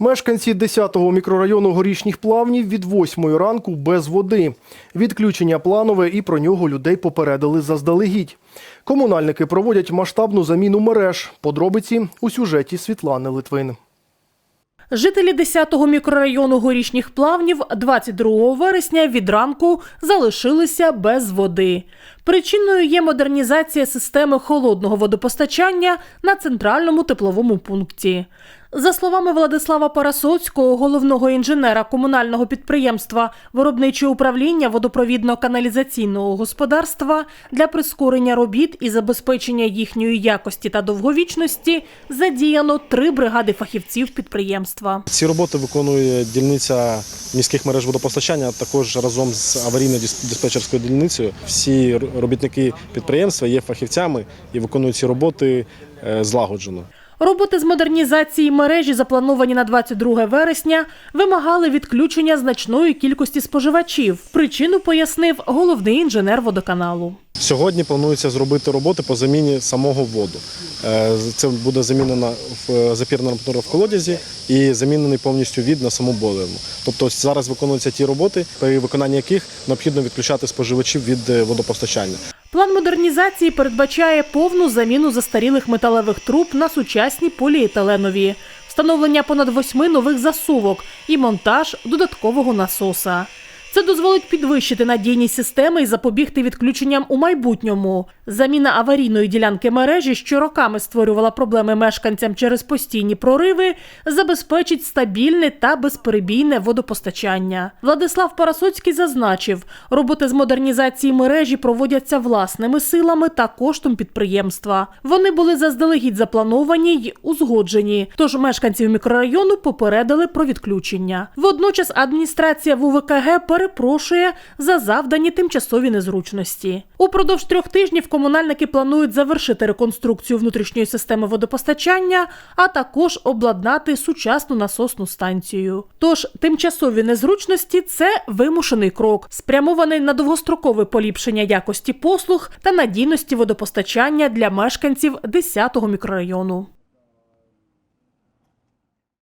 Мешканці 10-го мікрорайону горішніх плавнів від 8 ранку без води. Відключення планове і про нього людей попередили заздалегідь. Комунальники проводять масштабну заміну мереж. Подробиці у сюжеті Світлани Литвин. Жителі 10-го мікрорайону горішніх плавнів 22 вересня від ранку залишилися без води. Причиною є модернізація системи холодного водопостачання на центральному тепловому пункті. За словами Владислава Парасоцького, головного інженера комунального підприємства Виробниче управління водопровідно-каналізаційного господарства для прискорення робіт і забезпечення їхньої якості та довговічності задіяно три бригади фахівців підприємства. Ці роботи виконує дільниця міських мереж водопостачання, також разом з аварійною дис- диспетчерською дільницею. Всі робітники підприємства є фахівцями і виконують ці роботи е, злагоджено. Роботи з модернізації мережі, заплановані на 22 вересня, вимагали відключення значної кількості споживачів. Причину пояснив головний інженер водоканалу. Сьогодні планується зробити роботи по заміні самого воду. Е, Це буде замінена в- запірна арматура в колодязі і замінений повністю від на саму бойлерну. Тобто зараз виконуються ті роботи, при виконанні яких необхідно відключати споживачів від е, водопостачання. План модернізації передбачає повну заміну застарілих металевих труб на сучасні поліетиленові, встановлення понад восьми нових засувок і монтаж додаткового насоса. Це дозволить підвищити надійність системи і запобігти відключенням у майбутньому. Заміна аварійної ділянки мережі, що роками створювала проблеми мешканцям через постійні прориви, забезпечить стабільне та безперебійне водопостачання. Владислав Парасоцький зазначив, роботи з модернізації мережі проводяться власними силами та коштом підприємства. Вони були заздалегідь заплановані й узгоджені. Тож мешканців мікрорайону попередили про відключення. Водночас адміністрація ВУВКГ перепрошує за завдані тимчасові незручності. Упродовж трьох тижнів комунальники планують завершити реконструкцію внутрішньої системи водопостачання, а також обладнати сучасну насосну станцію. Тож тимчасові незручності це вимушений крок, спрямований на довгострокове поліпшення якості послуг та надійності водопостачання для мешканців 10-го мікрорайону.